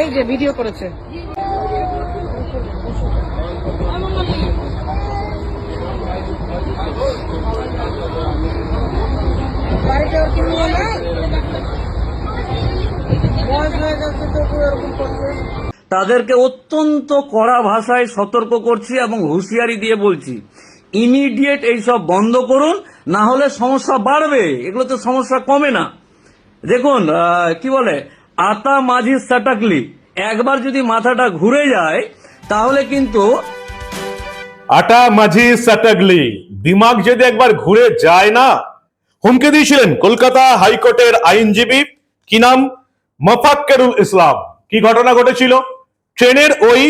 এই যে ভিডিও করেছে। বাড়িতে ওর কিনবো না বয়স হয়ে যাচ্ছে তো এরকম করছে? তাদেরকে অত্যন্ত কড়া ভাষায় সতর্ক করছি এবং হুঁশিয়ারি দিয়ে বলছি ইমিডিয়েট এইসব বন্ধ করুন না হলে সমস্যা বাড়বে। এগুলোতে সমস্যা কমে না। দেখুন আহ, কি বলে আতা মাঝি সাটাকলি। একবার যদি মাথাটা ঘুরে যায়, তাহলে কিন্তু আটা মাঝি স্যাটাগলি দিমাগ যদি একবার ঘুরে যায় না, হুমকে দিয়েছিলেন কলকাতা হাইকোর্টের আইনজীবী। কি নাম? মফাক্কেরুল ইসলাম। কি ঘটনা ঘটেছিল? ট্রেনের ওই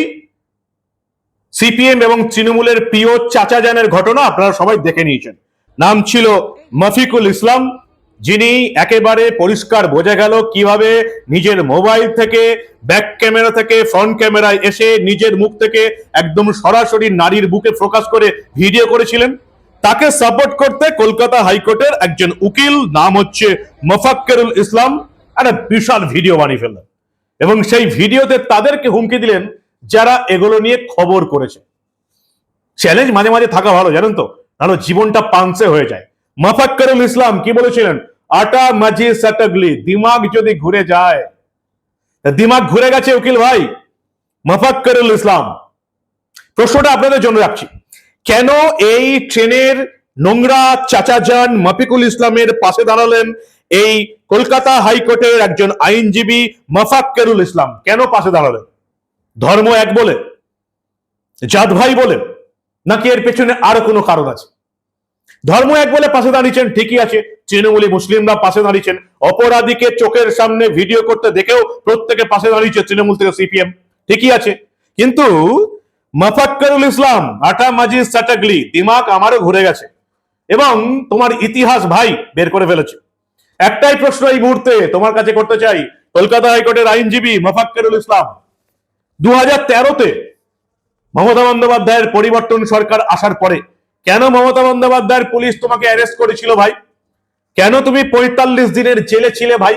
সিপিএম এবং তৃণমূলের প্রিয় চাচা জানের ঘটনা আপনারা সবাই দেখে নিয়েছেন। নাম ছিল মফিকুল ইসলাম। যিনি একেবারে পরিষ্কার বোঝা গেল কীভাবে নিজের মোবাইল থেকে ব্যাক ক্যামেরা থেকে ফ্রন্ট ক্যামেরায় এসে নিজের মুখ থেকে একদম সরাসরি নারীর বুকে ফোকাস করে ভিডিও করেছিলেন। তাকে সাপোর্ট করতে কলকাতা হাইকোর্টের একজন উকিল, নাম হচ্ছে মফাক্কেরুল ইসলাম, একটা বিশাল ভিডিও বানিয়ে ফেললেন। এবং সেই ভিডিওতে তাদেরকে হুমকি দিলেন যারা এগুলো নিয়ে খবর করেছে। চ্যালেঞ্জ মাঝে মাঝে থাকা ভালো, জানেন তো? নাহলে জীবনটা পাংসে হয়ে যায়। মাফাক্করুল ইসলাম কি বলেছিলেন? আটা মাঝি সাটাগলি, দিমাগ যদি ঘুরে যায় দিমাগ ঘুরে গেছে উকিল ভাই। মাফাক্করুল ইসলাম। প্রশ্নটা আপনাদের জন্য রাখছি। কেন এই ট্রেনের নোংরা চাচাজান মফিকুল ইসলামের পাশে দাঁড়ালেন এই কলকাতা হাইকোর্টের একজন আইনজীবী মফাক্কেরুল ইসলাম? কেন পাশে দাঁড়ালেন? ধর্ম এক বলে, জাত ভাই বলে, নাকি এর পেছনে আরও কোনো কারণ আছে? ধর্ম এক বলে পাশে দাঁড়িয়েছেন, ঠিকই আছে। তৃণমূলী মুসলিমরা পাশে দাঁড়িয়েছেন। অপরাধীকে চোখের সামনে ভিডিও করতে দেখেও প্রত্যেকে পাশে দাঁড়িয়েছে তৃণমূল থেকে সিপিএম। ঠিকই আছে। কিন্তু মফাক্করুল ইসলাম, আটা মাজি সাটাগলি দিমাগ আমারও ঘুরে গেছে। এবং তোমার ইতিহাস ভাই বের করে ফেলেছে। একটাই প্রশ্ন এই মুহূর্তে তোমার কাছে করতে চাই। কলকাতা হাইকোর্টের আইনজীবী মফাক্করুল ইসলাম দু হাজার তেরোতে মমতা বন্দ্যোপাধ্যায়ের পরিবর্তন সরকার আসার পরে কেন মমতা বন্দ্যোপাধ্যায়ের পুলিশ তোমাকে অ্যারেস্ট করেছিল ভাই? কেন তুমি পঁয়তাল্লিশ দিনের জেলে ছিলে ভাই?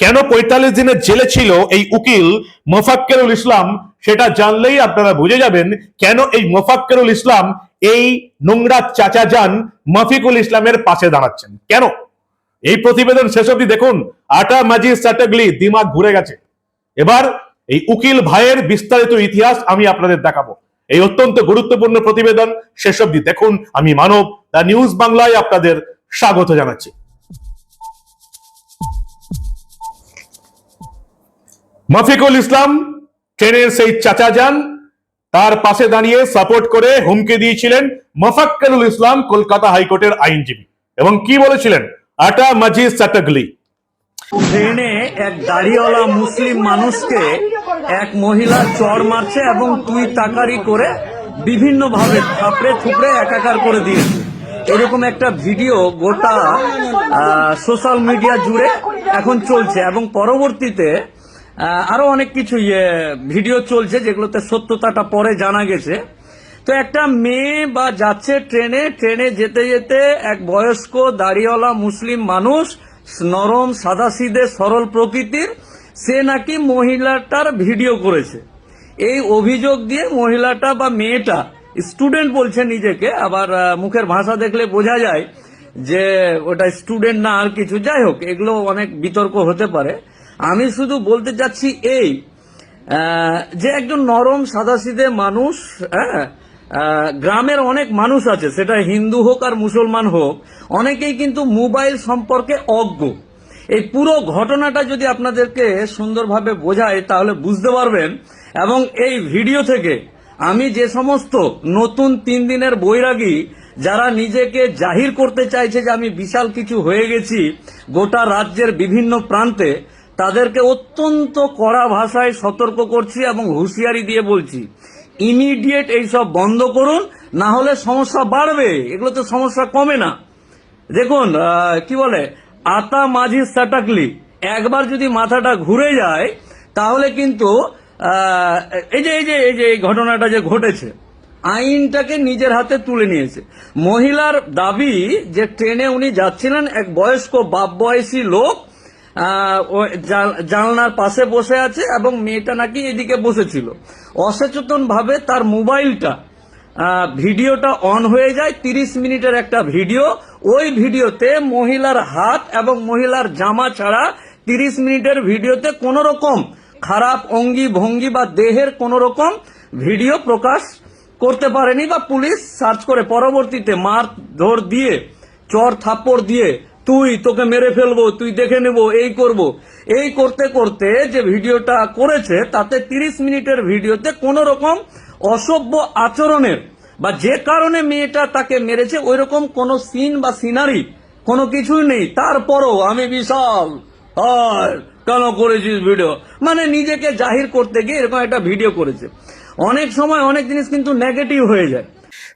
কেন পঁয়তাল্লিশ দিনের জেলে ছিল এই উকিল মোফাক্কেরুল ইসলাম? সেটা জানলেই আপনারা বুঝে যাবেন কেন এই মোফাক্কেরুল ইসলাম এই নোংরা চাচা যান মফিকুল ইসলামের পাশে দাঁড়াচ্ছেন? কেন? এই প্রতিবেদন শেষ অবধি দেখুন। আটা মাজি স্যাটাগলি দিমাগ ঘুরে গেছে। এবার এই উকিল ভাইয়ের বিস্তারিত ইতিহাস আমি আপনাদের দেখাবো। এই অত্যন্ত গুরুত্বপূর্ণ প্রতিবেদন শেষ অবধি দেখুন। আমি মানব, দা নিউজ বাংলায় আপনাদের স্বাগত জানাচ্ছি। মফিকুল ইসলাম, ট্রেনের সেই চাচা যান, তার পাশে দাঁড়িয়ে সাপোর্ট করে হুমকি দিয়েছিলেন মফাক্কেরুল ইসলাম, কলকাতা হাইকোর্টের আইনজীবী। এবং কি বলেছিলেন? আটা মাজি সাটাগলি। ট্রেনে এক দাড়িওয়ালা মুসলিম মানুষকে এক মহিলা চর মারছে এবং তুই তাকারি করে বিভিন্ন ভাবে থাপড়ে থুপড়ে একাকার করে দিয়েছে। এরকম একটা ভিডিও গোটা সোশ্যাল মিডিয়া জুড়ে এখন চলছে এবং পরবর্তীতে আরও অনেক কিছু ইয়ে ভিডিও চলছে যেগুলোতে সত্যতাটা পরে জানা গেছে। তো একটা মেয়ে বা যাচ্ছে ট্রেনে ট্রেনে যেতে যেতে এক বয়স্ক দাড়িওয়ালা মুসলিম মানুষ নরম সাদাসিদে সরল প্রকৃতির সে নাকি মহিলাটার ভিডিও করেছে। এই অভিযোগ দিয়ে মহিলাটা বা মেয়েটা স্টুডেন্ট বলছে নিজেকে, আবার মুখের ভাষা দেখলে বোঝা যায় যে ওটা স্টুডেন্ট না আর কিছু। যাই হোক, এগুলো অনেক বিতর্ক হতে পারে। আমি শুধু বলতে চাচ্ছি এই যে একজন নরম সাদাসিদে মানুষ হ্যাঁ গ্রামের অনেক মানুষ আছে, সেটা হিন্দু হোক আর মুসলমান হোক, অনেকেই কিন্তু মোবাইল সম্পর্কে অজ্ঞ। এই পুরো ঘটনাটা যদি আপনাদেরকে সুন্দরভাবে বোঝায়, তাহলে বুঝতে পারবেন। এবং এই ভিডিও থেকে আমি যে সমস্ত নতুন তিন দিনের বৈরাগী, যারা নিজেকে জাহির করতে চাইছে যে আমি বিশাল কিছু হয়ে গেছি, গোটা রাজ্যের বিভিন্ন প্রান্তে, তাদেরকে অত্যন্ত কড়া ভাষায় সতর্ক করছি এবং হুঁশিয়ারি দিয়ে বলছি ইমিডিয়েট এইসব বন্ধ করুন, না হলে সমস্যা বাড়বে। এগুলোতে সমস্যা কমে না। দেখুন কি বলে? আতা মাঝি সাটাকলি। একবার যদি মাথাটা ঘুরে যায়, তাহলে কিন্তু এই যে এই যে এই যে এই ঘটনাটা যে ঘটেছে, আইনটাকে নিজের হাতে তুলে নিয়েছে। মহিলার দাবি যে ট্রেনে উনি যাচ্ছিলেন, এক বয়স্ক বাপ বয়সী লোক জানলার পাশে বসে আছে এবং মেয়েটা নাকি এদিকে বসেছিল। অসচেতন ভাবে তার মোবাইলটা ভিডিওটা অন হয়ে যায়, তিরিশ মিনিটের একটা ভিডিও। ওই ভিডিওতে মহিলার হাত এবং মহিলার জামা ছাড়া তিরিশ মিনিটের ভিডিওতে কোন রকম খারাপ অঙ্গি ভঙ্গি বা দেহের কোন রকম ভিডিও প্রকাশ করতে পারেনি বা পুলিশ সার্চ করে পরবর্তীতে মার ধর দিয়ে, চর থাপ্পড় দিয়ে, তুই তোকে মেরে ফেলব, তুই দেখে নেব, এই করব। এই করতে করতে যে ভিডিওটা করেছে, তাতে তিরিশ মিনিটের ভিডিওতে কোন রকম অসভ্য আচরণের বা যে কারণে মেয়েটা তাকে মেরেছে ওই রকম কোনো সিন বা সিনারি কোনো কিছুই নেই। তারপরও আমি বিশাল আর কেন করেছিস ভিডিও মানে নিজেকে জাহির করতে গিয়ে এরকম একটা ভিডিও করেছে। অনেক সময় অনেক জিনিস কিন্তু নেগেটিভ হয়ে যায়।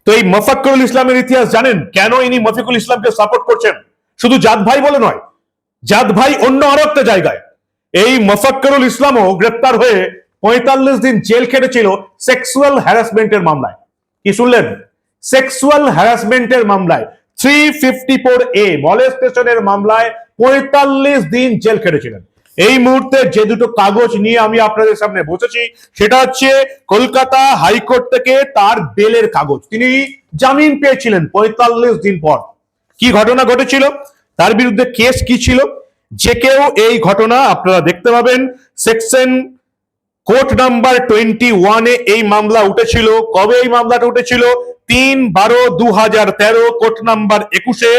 তো এই মফাক্করুল ইসলামের ইতিহাস জানেন? কেন ইনি মফিকুল ইসলামকে সাপোর্ট করছেন? শুধু জাত ভাই বলে নয়, জাত ভাই অন্য আরও একটা জায়গায়। এই মফাক্করুল ইসলামও গ্রেপ্তার হয়ে পঁয়তাল্লিশ দিন জেল খেটেছিল সেক্সুয়াল হ্যারাসমেন্টের মামলায়। কি শুনলেন? সেক্সুয়াল হ্যারাসমেন্টের মামলায় থ্রি ফিফটি ফোর এ মলেস্টেশনের মামলায় পঁয়তাল্লিশ দিন জেল খেটেছিলেন। এই মুহূর্তে যে দুটো কাগজ নিয়ে আমি আপনাদের সামনে বসেছি, সেটা হচ্ছে কলকাতা হাইকোর্ট থেকে তার বেলের কাগজ। তিনি জামিন পেয়েছিলেন পঁয়তাল্লিশ দিন পর। কি ঘটনা ঘটেছিল? তার বিরুদ্ধে কেস কি ছিল? যে কেউ এই ঘটনা আপনারা দেখতে পাবেন। সেকশন কোর্ট নাম্বার টোয়েন্টি ওয়ানে এই মামলা উঠেছিল। কবে এই মামলাটা উঠেছিল? তিন বারো দু হাজার তেরো, কোর্ট নাম্বার একুশে।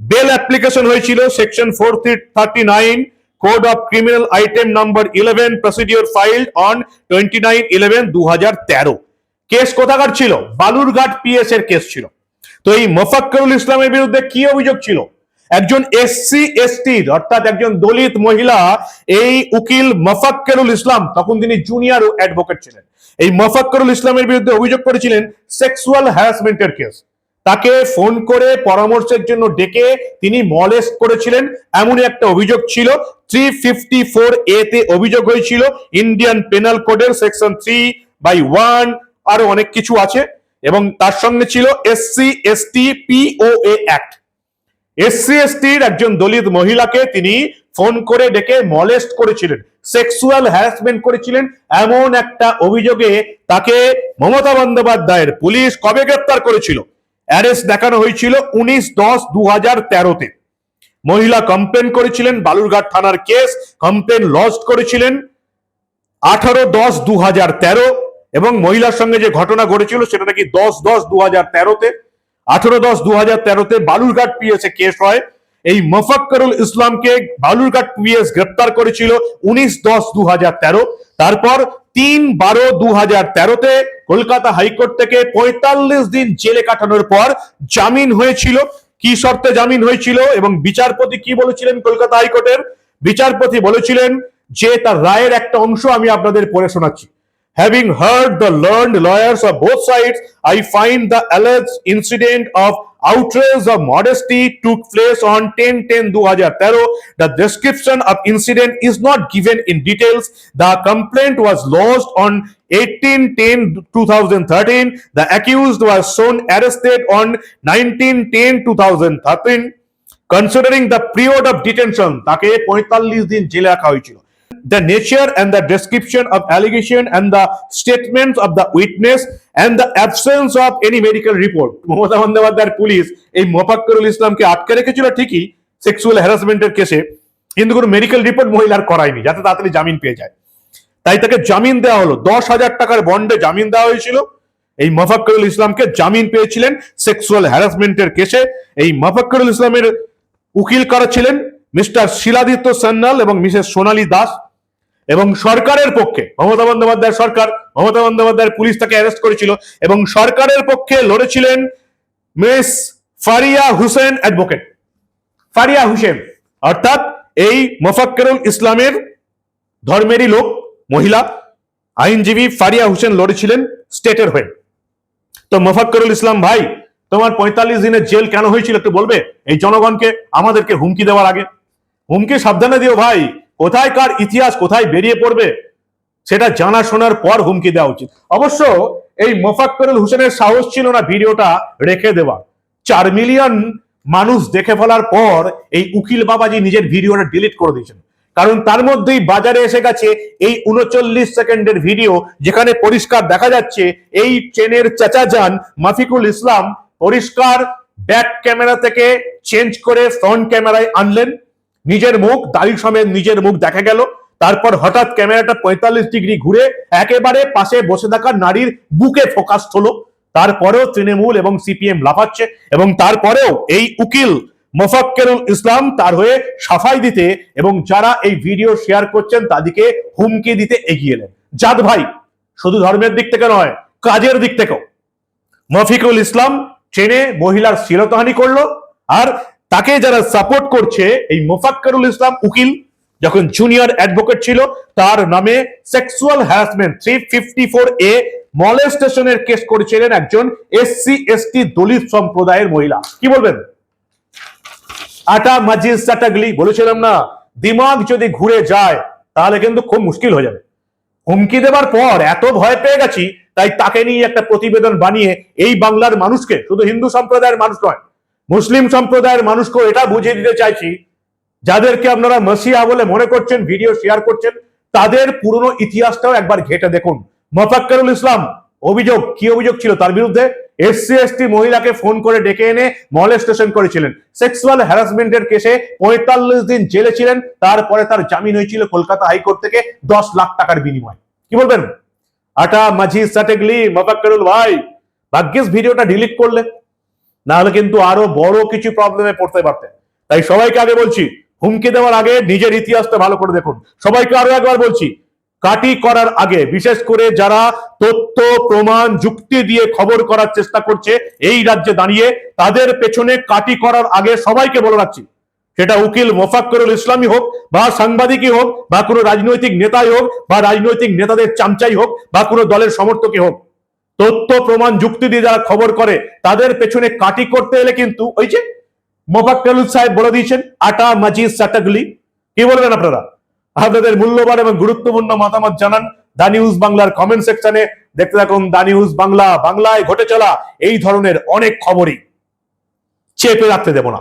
বেল অ্যাপ্লিকেশন হয়েছিল section four thirty nine, code of criminal item number eleven, procedure filed on twenty nine eleven দু হাজার তেরো। কেস কোথাকার ছিল? বালুরঘাট পিএস এর কেস ছিল। তো এই মোফাক্করুল ইসলামের বিরুদ্ধে কি অভিযোগ ছিল? একজন এসসি এসটির অর্থাৎ একজন দলিত মহিলা, এই উকিল মফাক্করুল ইসলাম, তখন তিনি জুনিয়র অ্যাডভোকেট ছিলেন। এই মফাক্করুল ইসলামের বিরুদ্ধে অভিযোগ করেছিলেন সেক্সুয়াল হ্যারাসমেন্টের কেস তাকে ফোন করে পরামর্শের জন্য ডেকে তিনি মলেস্ট করেছিলেন। এমনই একটা অভিযোগ ছিল। থ্রি ফিফটি ফোর এ তে অভিযোগ হয়েছিল। ইন্ডিয়ান পেনাল কোডের সেকশন থ্রি বাই ওয়ান আরও অনেক কিছু আছে। এবং তার সঙ্গে ছিল SC ST POA act SC একজন দলিত মহিলাকে তিনি ফোন করে ডেকে মলেস্ট করেছিলেন সেক্সুয়াল হ্যারাসমেন্ট করেছিলেন। এমন একটা অভিযোগে তাকে মমতা বন্দ্যোপাধ্যায়ের পুলিশ কবে গ্রেপ্তার করেছিল? অ্যারেস্ট দেখানো হয়েছিল উনিশ দশ দু হাজার তেরোতে মহিলা কমপ্লেন করেছিলেন, বালুরঘাট থানার কেস কমপ্লেন লজ করেছিলেন আঠারো দশ দু হাজার তেরো এবং মহিলার সঙ্গে যে ঘটনা ঘটেছিল সেটা নাকি দশ দশ দু হাজার তেরোতে আঠারো দশ দু হাজার তেরোতে বালুরঘাট পিএস এ কেস হয়। এই মফাক্করুল ইসলামকে বালুরঘাট পিএস গ্রেপ্তার করেছিল উনিশ দশ দু হাজার তেরো। তারপর তিন বারো দু হাজার তেরোতে কলকাতা হাইকোর্ট থেকে পঁয়তাল্লিশ দিন জেলে কাটানোর পর জামিন হয়েছিল। কি শর্তে জামিন হয়েছিল এবং বিচারপতি কি বলেছিলেন কলকাতা হাইকোর্টের? বিচারপতি বলেছিলেন যে তার রায়ের একটা অংশ আমি আপনাদের পড়ে শোনাচ্ছি। Having heard the learned lawyers of both sides, I find the alleged incident of outrage of modesty took place on 10-10-2013. The description of incident is not given in details. The complaint was lodged on 18-10-2013. The accused was shown arrested on 19-10-2013. Considering the period of detention, তাকে পঁয়তাল্লিশ দিন জেলে রাখা হয়েছিল the nature and the description of allegation and the statements of the witness and the absence of any medical report. Mamata বন্দ্যোপাধ্যায়ের police এই মোফাক্করুল ইসলামকে আটকে রেখেছিল ঠিকই সেক্সুয়াল হ্যারাসমেন্টের কেসে, কিন্তু কোনো মেডিকেল রিপোর্ট মহিলার করায়নি, যাতে তাড়াতাড়ি জামিন পেয়ে যায়। তাই তাকে জামিন দেওয়া হলো। দশ হাজার টাকার বন্ডে জামিন দেওয়া হয়েছিল। এই মফাক্করুল ইসলামকে জামিন পেয়েছিলেন সেক্সুয়াল হ্যারাসমেন্টের কেসে। এই মফাক্করুল ইসলামের উকিল করা ছিলেন? মিস্টার শিলাদিত্য সান্যাল এবং মিসেস সোনালী দাস। এবং সরকারের পক্ষে, মমতা বন্দ্যোপাধ্যায় সরকার, মমতা বন্দ্যোপাধ্যায়ের পুলিশ তাকে অ্যারেস্ট করেছিল এবং সরকারের পক্ষে লড়েছিলেন মিস ফারিয়া হুসেন অ্যাডভোকেট ফারিয়া হুসেন, অর্থাৎ এই মোফাক্কেরুল ইসলামের ধর্মেরই লোক, মহিলা, আইনজীবী ফারিয়া হুসেন লড়েছিলেন স্টেটের হয়ে। তো মোফাক্করুল ইসলাম ভাই, তোমার পঁয়তাল্লিশ দিনের জেল কেন হয়েছিল একটু বলবে? এই জনগণকে আমাদেরকে হুমকি দেওয়ার আগে। হুমকি সাবধানে দিও ভাই। কোথায় কার ইতিহাস কোথায় বেরিয়ে পড়বে, সেটা জানা শোনার পর হুমকি দেওয়া উচিত। অবশ্য এই মোফাক্করুল হোসেনের সাহস ছিল না ভিডিওটা রেখে দেওয়া। চার মিলিয়ন মানুষ দেখে ফেলার পর এই উকিল বাবাজি নিজের ভিডিওটা ডিলিট করে দিয়েছেন। কারণ তার মধ্যেই বাজারে এসে গেছে এই উনচল্লিশ সেকেন্ডের ভিডিও, যেখানে পরিষ্কার দেখা যাচ্ছে এই ট্রেনের চাচা যান মাফিকুল ইসলাম পরিষ্কার ব্যাক ক্যামেরা থেকে চেঞ্জ করে ফ্রন্ট ক্যামেরায় আনলেন। নিজের মুখ, দাড়ি সমেত নিজের মুখ দেখা গেল। তারপর হঠাৎ ক্যামেরাটা পঁয়তাল্লিশ ডিগ্রি ঘুরে একেবারে পাশে বসে থাকা নারীর বুকে ফোকাস হলো। তারপরেও তৃণমূল এবং সিপিএম লাফাচ্ছে এবং তারপরেও এই উকিল মোফাক্কেরুল ইসলাম তার হয়ে সাফাই দিতে এবং যারা এই ভিডিও শেয়ার করছেন তাদেরকে হুমকি দিতে এগিয়ে এলেন। জাদ ভাই, শুধু ধর্মের দিক থেকে নয়, কাজের দিক থেকেও। মফিকুল ইসলাম ট্রেনে মহিলার শ্লীলতাহানি করল আর তাকে যারা সাপোর্ট করছে এই মোফাক্করুল ইসলাম উকিল, যখন জুনিয়র অ্যাডভোকেট ছিল, তার নামে sexual harassment three fifty four A মলেস্টেশনের case করেছিলেন একজন এসসি, এসটি দলিত সম্প্রদায়ের মহিলা। কি বলবেন? আটা মাজিদ চাটাগলি বলেছিলাম না, দিমাগ যদি ঘুরে যায়, তাহলে কিন্তু খুব মুশকিল হয়ে যাবে। হুমকি দেবার পর এত ভয় পেয়ে গেছি, তাই তাকে নিয়ে একটা প্রতিবেদন বানিয়ে এই বাংলার মানুষকে, শুধু হিন্দু সম্প্রদায়ের মানুষ নয় মুসলিম সম্প্রদায়ের মানুষকেও এটা বুঝিয়ে দিতে চাইছি, যাদেরকে আপনারা মসিয়া বলে মনে করছেন, ভিডিও শেয়ার করছেন, তাদের পুরনো ইতিহাসটাও একবার ঘেটে দেখুন। মফাক্কারুল ইসলাম, অভিযোগ, কি অভিযোগ ছিল? তার বিরুদ্ধে এসসি, এসটি মহিলাকে ফোন করে ডেকে এনে মলেস্টেশন করেছিলেন। সেক্সুয়াল হ্যারাসমেন্টের কেসে পঁয়তাল্লিশ দিন জেলে ছিলেন, তারপরে তার জামিন হয়েছিল কলকাতা হাইকোর্ট থেকে দশ লাখ টাকার বিনিময়। কি বলবেন? আটা, মাঝি, সাটেগলি, মফাক্কারুল ভাই, ভাগ্যিস ভিডিওটা ডিলিট করলে। না হলে কিন্তু আরও বড় কিছু প্রবলেমে পড়তে পারতেন। তাই সবাইকে আগে বলছি, হুমকি দেওয়ার আগে নিজের ইতিহাসটা ভালো করে দেখুন। সবাইকে আরও একবার বলছি, কাটি করার আগে, বিশেষ করে যারা তথ্য, প্রমাণ, যুক্তি দিয়ে খবর করার চেষ্টা করছে এই রাজ্যে দাঁড়িয়ে, তাদের পেছনে কাটি করার আগে সবাইকে বলে রাখছি, সেটা উকিল মোফাক্করুল ইসলামী হোক, বা সাংবাদিকই হোক, বা কোনো রাজনৈতিক নেতাই হোক, বা রাজনৈতিক নেতাদের চামচাই হোক, বা কোনো দলের সমর্থকই হোক। তথ্য, প্রমাণ, যুক্তি দিয়ে যারা খবর করে, তাদের পেছনে কাটি করতে এলে কিন্তু ওই যে মোফাক্কারুল সাহেব বলে দিয়েছেন, আটা, মাজিদ সাটাগলি কি বলবেন আপনারা? আপনাদের মূল্যবান এবং গুরুত্বপূর্ণ মতামত জানান দা নিউজ বাংলার কমেন্ট সেকশনে দেখতে থাকুন দা নিউজ বাংলা, বাংলায় ঘটে চলা এই ধরনের অনেক খবরই। চেপে রাখতে দেব না।